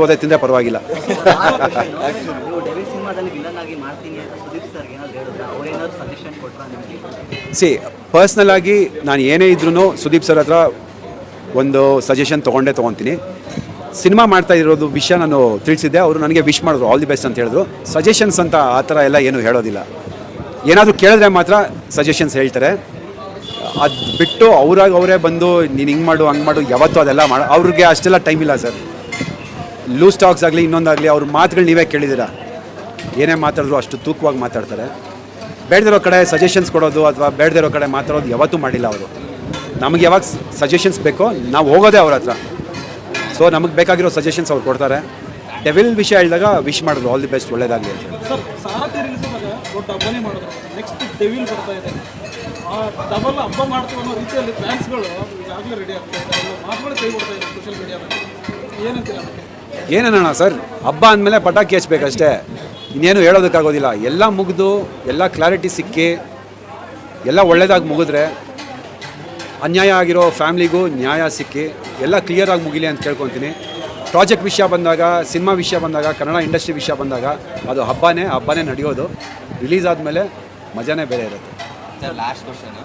ಹೋದೆ ತಿಂದರೆ ಪರವಾಗಿಲ್ಲ. ಸಿ ಪರ್ಸ್ನಲ್ ಆಗಿ ನಾನು ಏನೇ ಇದ್ರೂ ಸುದೀಪ್ ಸರ್ ಹತ್ರ ಒಂದು ಸಜೆಷನ್ ತೊಗೊಂಡೇ ತೊಗೊತೀನಿ. ಸಿನಿಮಾ ಮಾಡ್ತಾ ಇರೋದು ವಿಷಯ ನಾನು ತಿಳಿಸಿದ್ದೆ ಅವರು ನನಗೆ ವಿಶ್ ಮಾಡಿದ್ರು ಆಲ್ ದಿ ಬೆಸ್ಟ್ ಅಂತ ಹೇಳಿದ್ರು. ಸಜೆಷನ್ಸ್ ಅಂತ ಆ ಥರ ಎಲ್ಲ ಏನು ಹೇಳೋದಿಲ್ಲ. ಏನಾದರೂ ಕೇಳಿದ್ರೆ ಮಾತ್ರ ಸಜೆಷನ್ಸ್ ಹೇಳ್ತಾರೆ. ಅದು ಬಿಟ್ಟು ಅವ್ರಾಗ ಅವರೇ ಬಂದು ನೀನು ಹಿಂಗೆ ಮಾಡು ಹಂಗೆ ಮಾಡು ಯಾವತ್ತೂ ಅದೆಲ್ಲ ಮಾಡ ಅವ್ರಿಗೆ ಅಷ್ಟೆಲ್ಲ ಟೈಮ್ ಇಲ್ಲ ಸರ್. ಲೂಸ್ ಟಾಕ್ಸ್ ಆಗಲಿ ಇನ್ನೊಂದಾಗಲಿ ಅವ್ರ ಮಾತುಗಳು ನೀವೇ ಕೇಳಿದ್ದೀರಾ ಏನೇ ಮಾತಾಡಿದ್ರು ಅಷ್ಟು ತೂಕವಾಗಿ ಮಾತಾಡ್ತಾರೆ. ಬೇಡದಿರೋ ಕಡೆ ಸಜೆಷನ್ಸ್ ಕೊಡೋದು ಅಥವಾ ಬೇಡದಿರೋ ಕಡೆ ಮಾತಾಡೋದು ಯಾವತ್ತೂ ಮಾಡಿಲ್ಲ ಅವರು. ನಮಗೆ ಯಾವಾಗ ಸಜೆಷನ್ಸ್ ಬೇಕೋ, ನಾವು ಹೋಗೋದೇ ಅವ್ರ ಹತ್ರ. ಸೊ ನಮಗೆ ಬೇಕಾಗಿರೋ ಸಜೆಷನ್ಸ್ ಅವ್ರು ಕೊಡ್ತಾರೆ. ಡೆವಿಲ್ ವಿಷಯ ಹೇಳಿದಾಗ ವಿಶ್ ಮಾಡಿದ್ರು ಆಲ್ ದಿ ಬೆಸ್ಟ್ ಒಳ್ಳೇದಾಗಲಿ ಅಂತ ಹೇಳಿ. ಏನೇನಣ್ಣ ಸರ್? ಹಬ್ಬ ಅಂದಮೇಲೆ ಪಟಾಕಿ ಹಚ್ಬೇಕಷ್ಟೇ. ಇನ್ನೇನು ಹೇಳೋದಕ್ಕಾಗೋದಿಲ್ಲ. ಎಲ್ಲ ಮುಗಿದು, ಎಲ್ಲ ಕ್ಲಾರಿಟಿ ಸಿಕ್ಕಿ, ಎಲ್ಲ ಒಳ್ಳೆಯದಾಗಿ ಮುಗಿದ್ರೆ, ಅನ್ಯಾಯ ಆಗಿರೋ ಫ್ಯಾಮ್ಲಿಗೂ ನ್ಯಾಯ ಸಿಕ್ಕಿ, ಎಲ್ಲ ಕ್ಲಿಯರಾಗಿ ಮುಗಿಲಿ ಅಂತ ಕೇಳ್ಕೊತೀನಿ. ಪ್ರಾಜೆಕ್ಟ್ ವಿಷಯ ಬಂದಾಗ, ಸಿನಿಮಾ ವಿಷಯ ಬಂದಾಗ, ಕನ್ನಡ ಇಂಡಸ್ಟ್ರಿ ವಿಷಯ ಬಂದಾಗ, ಅದು ಹಬ್ಬನೇ ಹಬ್ಬನೇ ನಡೆಯೋದು. ರಿಲೀಸ್ ಆದಮೇಲೆ ಮಜಾನೇ ಬೇರೆ ಇರುತ್ತೆ. Last question